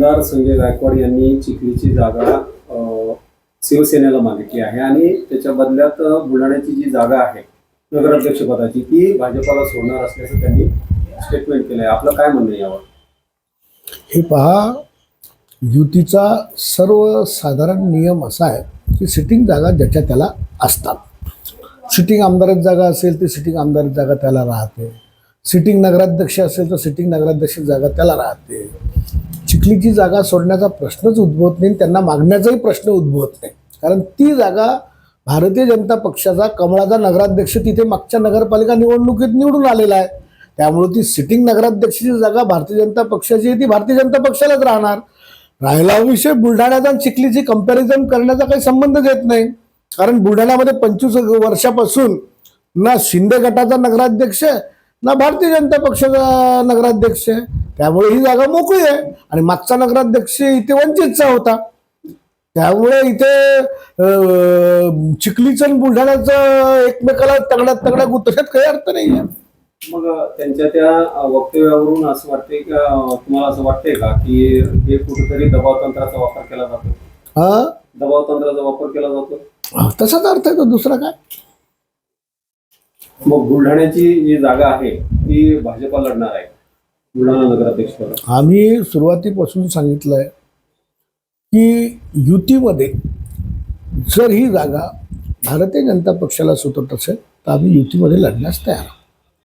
आमदार संजय गायकवाड यांनी चिखलीची जागा शिवसेनेला मागितली आहे आणि त्याच्या बदल्यात बुलढाण्याची जी जागा आहे नगराध्यक्षपदाची ती भाजपाला सोडणार असल्याचं त्यांनी स्टेटमेंट केलं आहे आपलं काय म्हणणं यावर? हे पहा युतीचा सर्वसाधारण नियम असा आहे की सिटिंग जागा ज्याच्या त्याला असतात. सिटिंग आमदाराची जागा असेल तर सिटिंग आमदाराची जागा त्याला राहते. सिटिंग नगराध्यक्ष असेल तर सिटिंग नगराध्यक्ष जागा त्याला राहते. चिखलीची जागा सोडण्याचा प्रश्नच उद्भवत नाही त्यांना मागण्याचाही प्रश्न उद्भवत नाही. कारण ती जागा भारतीय जनता पक्षाचा कमळाचा नगराध्यक्ष तिथे मागच्या नगरपालिका निवडणुकीत निवडून आलेला आहे. त्यामुळे ती सिटिंग नगराध्यक्षाची जागा भारतीय जनता पक्षाची आहे ती भारतीय जनता पक्षालाच राहणार. राहिला विषय बुलढाण्याचा आणि चिखलीची कंपॅरिझन करण्याचा काही संबंधच येत नाही. कारण बुलढाण्यामध्ये पंचवीस वर्षापासून ना शिंदे गटाचा नगराध्यक्ष ना भारतीय जनता पक्षाचा नगराध्यक्ष आहे. त्यामुळे ही जागा मोकळी आहे. आणि मागचा नगराध्यक्ष इथे वंचितचा होता. त्यामुळे इथे चिखलीचं आणि बुलढाण्याचं एकमेकाला तगड्यात तगड्या गुतण्यात काही अर्थ नाही आहे मग त्यांच्या त्या वक्तव्यावरून असं वाटतंय का तुम्हाला असं वाटतंय का की हे कुठेतरी दबाव तंत्राचा वापर केला जातो? हा? दबाव तंत्राचा वापर केला जातो? तसाच अर्थ आहे तो दुसरा काय? मग बुलढाण्याची जी जागा आहे ती भाजपा लढणार आहे बुलढाणा नगराध्यक्ष आम्ही सुरुवातीपासून सांगितलंय की युतीमध्ये जर ही जागा भारतीय जनता पक्षाला सुटत असेल तर आम्ही युतीमध्ये लढण्यास तयार आहोत.